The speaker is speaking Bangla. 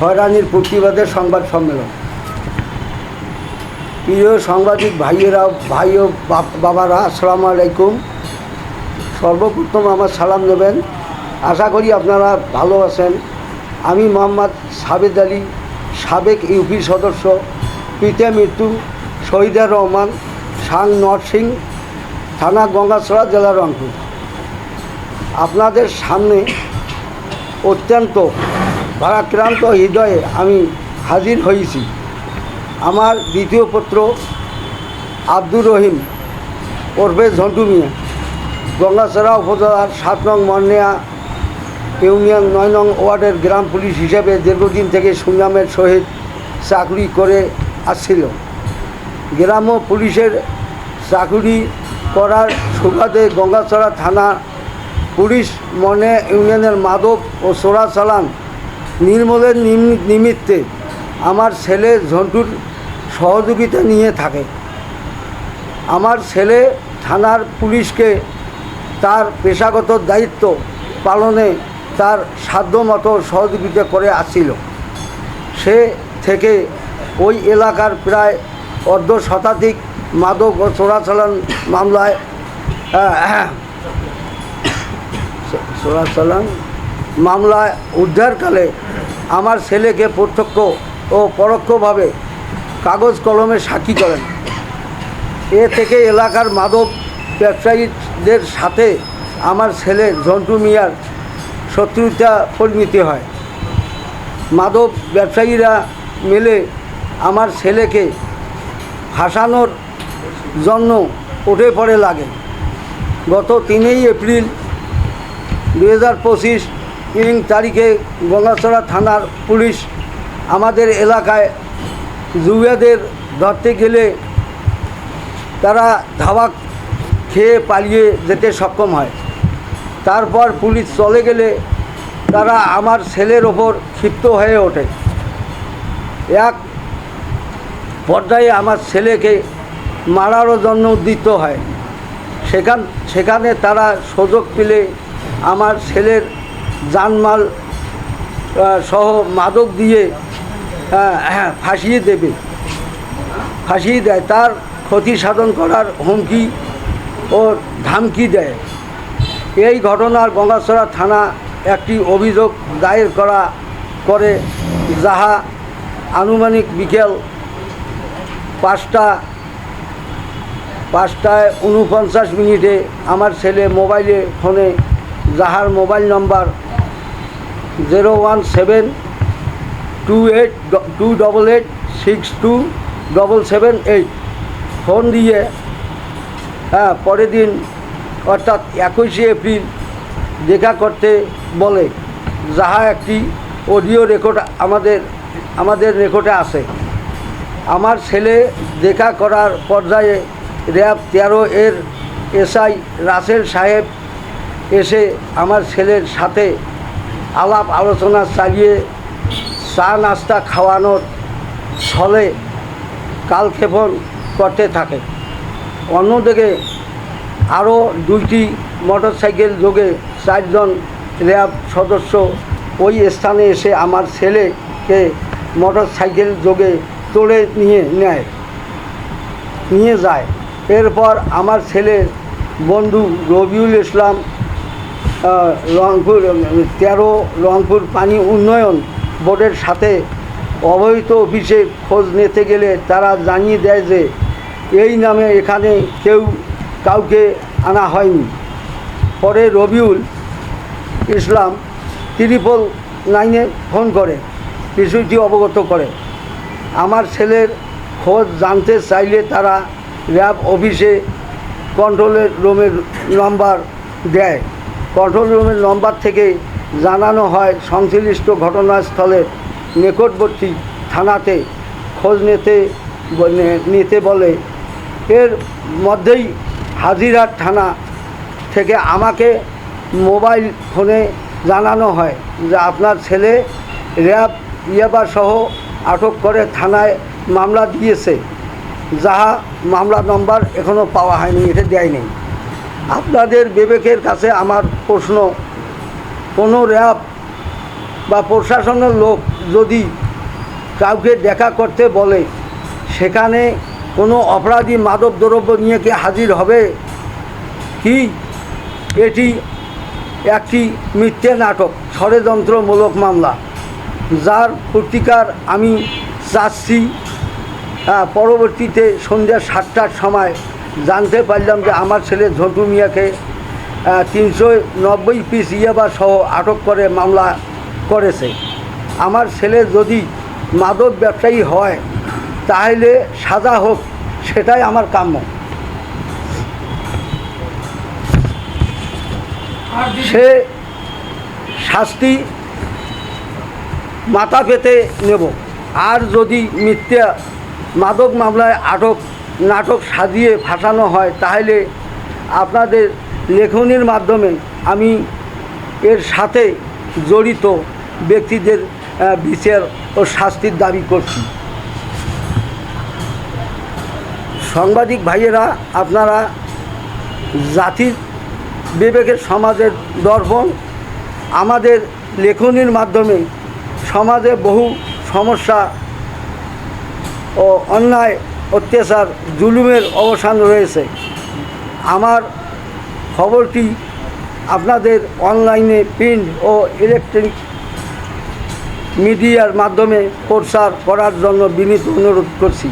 হয়রানির প্রতিবাদের সংবাদ সম্মেলন। প্রিয় সাংবাদিক ভাইয়েরা, ভাই ও বাবারা, আসসালামু আলাইকুম। সর্বপ্রথম আমার সালাম নেবেন। আশা করি আপনারা ভালো আছেন। আমি মোহাম্মদ সাবেদ আলী, সাবেক ইউপি সদস্য, পিতা মৃত্যু, শহীদুর রহমান, সাং নরসিং থানা গঙ্গাছড়া জেলা রংপুর। আপনাদের সামনে অত্যন্ত ভারাক্রান্ত হৃদয়ে আমি হাজির হয়েছি। আমার দ্বিতীয় পুত্র আব্দুর রহিম ওরফে ঝন্টু মিয়া। গঙ্গাচড়া উপজেলার সাত নং মর্নিয়া ইউনিয়ন নয় নং ওয়ার্ডের গ্রাম পুলিশ হিসেবে দীর্ঘদিন থেকে সুনামের সহিত চাকরি করে আসছিল। গ্রাম ও পুলিশের চাকরি করার সুবাদে গঙ্গাচড়া থানা পুলিশ মনে ইউনিয়নের মাদক ও চোরাচালান নির্মূলের নিম- নিমিত্তে আমার ছেলে ঝন্টুর সহযোগিতা নিয়ে থাকে। আমার ছেলে থানার পুলিশকে তার পেশাগত দায়িত্ব পালনে তার সাধ্যমতো সহযোগিতা করে আসছিল। সে থেকে ওই এলাকার প্রায় অর্ধ শতাধিক মাদক ও চোরাচালান মামলায় চোরাচালান মামলায় উদ্ধারকালে আমার ছেলেকে প্রত্যক্ষ ও পরোক্ষভাবে কাগজ কলমে সাক্ষী করেন। এ থেকে এলাকার মাদক ব্যবসায়ীদের সাথে আমার ছেলে ঝন্টু মিয়ার শত্রুতা পরিণতি হয়। মাদক ব্যবসায়ীরা মিলে আমার ছেলেকে হাসানোর জন্য উঠে পড়ে লাগে। গত তিনই এপ্রিল দু হাজার পঁচিশ ইং তারিখে গঙ্গাচড়া থানার পুলিশ আমাদের এলাকায় জুয়াদের ধরতে গেলে তারা ধাওয়া খেয়ে পালিয়ে যেতে সক্ষম হয়। তারপর পুলিশ চলে গেলে তারা আমার ছেলের ওপর ক্ষিপ্ত হয়ে ওঠে। এক পর্যায়ে আমার ছেলেকে মারারও জন্য উদ্দিত হয়। সেখান সেখানে তারা সুযোগ পেলে আমার ছেলের জানমাল সহ মাদক দিয়ে আহ, হ্যাঁ, ফাঁসিয়ে দেবে। ফাঁসিয়ে দেয়। তার ক্ষতি সাধন করার হুমকি ও ধামকি দেয়। এই ঘটনার গঙ্গাছড়া থানা একটি অভিযোগ দায়ের করা করে যাহা আনুমানিক বিকেল পাঁচটা পাঁচটায় উনপঞ্চাশ মিনিটে আমার ছেলে মোবাইলে ফোনে যাহার mobile number zero one seven two eight two double eight six two double seven eight. Phone দিয়ে হ্যাঁ পরের দিন, অর্থাৎ একুশে এপ্রিল, দেখা করতে বলে, যাহা একটি অডিও রেকর্ড আমাদের আমাদের রেকর্ডে আছে। আমার ছেলে দেখা করার পর্যায়ে র্যাব তেরো এর এসআই রাসেল সাহেব এসে আমার ছেলের সাথে আলাপ আলোচনা চালিয়ে চা নাস্তা খাওয়ানোর ছলে কালক্ষেপণ করতে থাকে। অন্যদিকে আরও দুইটি মোটরসাইকেল যোগে চারজন র্যাব সদস্য ওই স্থানে এসে আমার ছেলেকে মোটরসাইকেল যোগে তুলে নিয়ে নেয়, নিয়ে যায়। এরপর আমার ছেলের বন্ধু রবিউল ইসলাম রংপুর তেরো রংপুর পানি উন্নয়ন বোর্ডের সাথে অবহিত অফিসে খোঁজ নিতে গেলে তারা জানিয়ে দেয় যে এই নামে এখানে কেউ কাউকে আনা হয়নি। পরে রবিউল ইসলাম ত্রিপল নাইনে ফোন করে, বিষয়টি অবগত করে। আমার ছেলের খোঁজ জানতে চাইলে তারা র্যাব অফিসে কন্ট্রোলের রুমের নাম্বার দেয়। কন্ট্রোল রুমের নম্বর থেকে জানানো হয় সংশ্লিষ্ট ঘটনাস্থলের নিকটবর্তী থানাতে খোঁজ নিতে নিতে বলে। এর মধ্যেই হাজিরার থানা থেকে আমাকে মোবাইল ফোনে জানানো হয় যে আপনার ছেলে র্যাব ইয়াবা সহ আটক করে থানায় মামলা দিয়েছে, যাহা মামলা নম্বর এখনও পাওয়া হয়নি, এটা দেয়নি। আপনাদের বিবেকের কাছে আমার প্রশ্ন, কোনো র্যাব বা প্রশাসনের লোক যদি কাউকে দেখা করতে বলে, সেখানে কোনো অপরাধী মাদক দ্রব্য নিয়ে কি হাজির হবে? কি? এটি একটি মিথ্যে নাটক, ষড়যন্ত্রমূলক মামলা। যার প্রতিকার আমি চাচ্ছি পরবর্তীতে সন্ধ্যা সাতটার সময় জানতে পারলাম যে আমার ছেলে ঝন্টু মিয়াকে তিনশো নব্বই পিস ইয়াবা সহ আটক করে মামলা করেছে। আমার ছেলে যদি মাদক ব্যবসায়ী হয়, তাহলে সাজা হোক, সেটাই আমার কাম্য। সে শাস্তি মাথা পেতে নেব। আর যদি মিথ্যা মাদক মামলায় আটক, নাটক সাজিয়ে ফাঁসানো হয়, তাহলে আপনাদের লেখনির মাধ্যমে আমি এর সাথে জড়িত ব্যক্তিদের বিচার ও শাস্তির দাবি করছি। সাংবাদিক ভাইয়েরা, আপনারা জাতির বিবেকের সমাজের দর্পণ, আমাদের লেখনির মাধ্যমে সমাজে বহু সমস্যা ও অন্যায়, অত্যাচার, জুলুমের অবসান রয়েছে। আমার খবরটি আপনাদের অনলাইনে প্রিন্ট ও ইলেকট্রনিক মিডিয়ার মাধ্যমে প্রচার করার জন্য বিনীত অনুরোধ করছি।